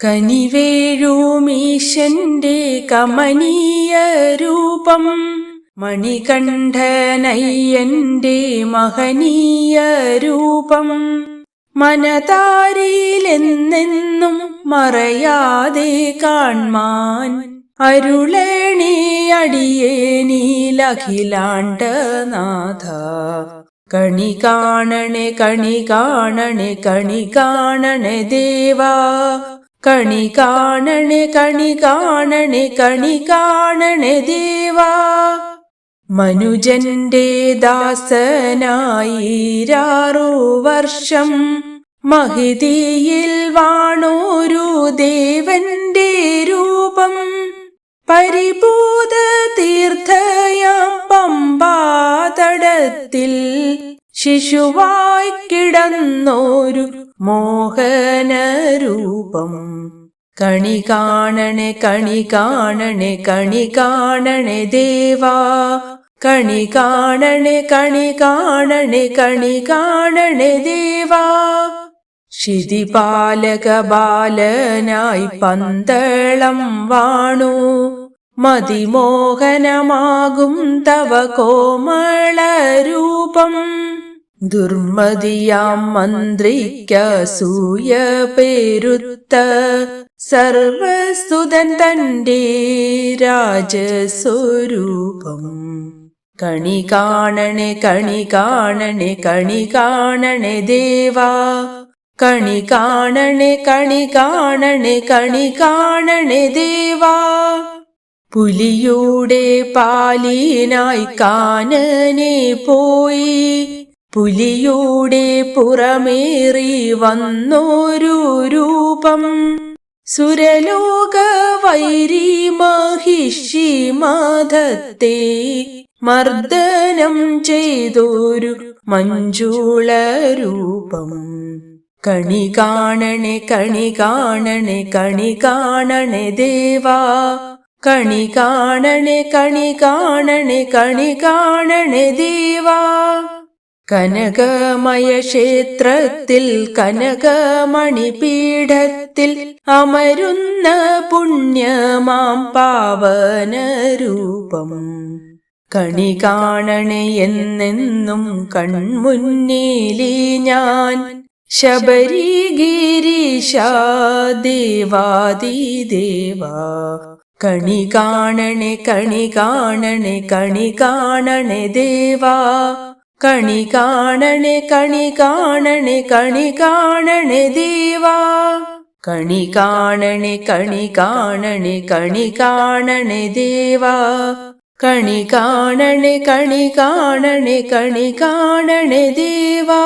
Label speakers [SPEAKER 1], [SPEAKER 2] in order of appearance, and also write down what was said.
[SPEAKER 1] കനിവേഴുമീശന്റെ കമനീയ രൂപം മണികണ്ഠനയ്യന്റെ മഹനീയ രൂപം മനതാരിയിലെന്നെന്നും മറയാതെ കാൺമാൻ അരുളേണി അടിയേനീലഖിലാണ്ട നാഥ കണി കാണണേ കണി കാണണേ കണി കാണണേ ദേവാ. കണി കാണണേ കണി കാണണേ കണി കാണണേ ദേവാ. മനുജന്റെ ദാസനായിരാറു വർഷം. മഹിതിയിൽ വാണോരു ദേവന്റെ രൂപം. പരിഭൂത തീർത്ഥയാം പമ്പാതടത്തിൽ. ശിശുവായി കിടന്നോരു മോഹനരൂപം. കണി കാണണേ കണി കാണണേ കണി കാണണേ ദേവാ. കണി കാണണേ കണി കാണണേ കണി കാണണേ ദേവാ. ക്ഷിതിപാലക ബാലനായി പന്തളം വാണു. മതിമോഹനമാകും തവ കോമളരൂപം ദുർമതിയാം മന്ത്രിക്കസൂയ പേരുത്ത സർവസ്തുതൻ തന്റെ രാജസ്വരൂപം. കണി കാണണേ കണി കാണണേ കണി കാണണേ ദേവാ. കണി കാണണേ കണി കാണണേ കണി കാണണേ ദേവാ. പുലിയുടെ പാലീനായി കാനനെ പോയി. പുലിയുടെ പുറമേറി വന്നൊരു രൂപം. സുരലോക വൈരി മഹിഷി മാധത്തെ മർദ്ദനം ചെയ്തൊരു മഞ്ജുള രൂപം. കണി കാണണെ കണി കാണണെ കണി കാണണെ ദേവാ. കണി കാണണെ കണി കാണണെ കണി കാണണെ ദേവാ. കനകമയ ക്ഷേത്രത്തിൽ കനകമണിപീഠത്തിൽ അമരുന്ന പുണ്യമാം പാവന രൂപം കണി കാണണേ എന്നെന്നും കൺമുന്നിലി ഞാൻ. ശബരി ഗിരീശ ദേവാദി ദേവാ. കണി കാണണേ കണി കാണണേ കണി കാണണേ ദേവാ. കണി കാണണേ കണി കാണണേ കണി കാണണേ ദേവാ കണി കാണണേ കണി കാണണേ കണി കാണണേ ദേവാ കണി കാണണേ കണി കാണണേ കണി കാണണേ ദേവാ